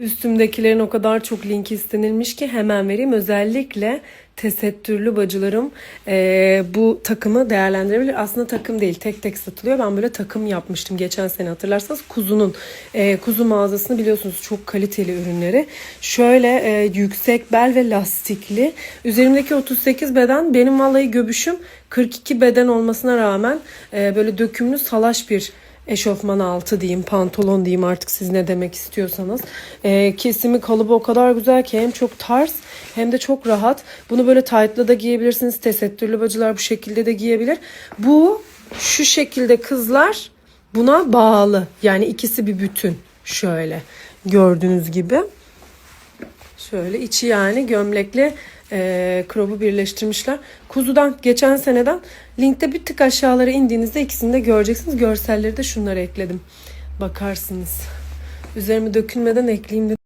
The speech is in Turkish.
Üstümdekilerin o kadar çok linki istenilmiş ki hemen vereyim. Özellikle tesettürlü bacılarım eee, bu takımı değerlendirebilir. Aslında takım değil tek tek satılıyor. Ben böyle takım yapmıştım geçen sene hatırlarsanız. Kuzu'nun eee, kuzu mağazasını biliyorsunuz çok kaliteli ürünleri. Şöyle eee, yüksek bel ve lastikli. Üzerimdeki 38 beden benim vallahi göbüşüm 42 beden olmasına rağmen eee, böyle dökümlü salaş bir eşofman altı diyeyim, pantolon diyeyim artık siz ne demek istiyorsanız. Ee, kesimi kalıbı o kadar güzel ki hem çok tarz hem de çok rahat. Bunu böyle tight'la da giyebilirsiniz. Tesettürlü bacılar bu şekilde de giyebilir. Bu şu şekilde kızlar buna bağlı. Yani ikisi bir bütün. Şöyle gördüğünüz gibi. Şöyle içi yani gömlekle e, krobu birleştirmişler. Kuzudan geçen seneden linkte bir tık aşağılara indiğinizde ikisini de göreceksiniz. Görselleri de şunları ekledim. Bakarsınız. Üzerime dökülmeden ekleyeyim dedim.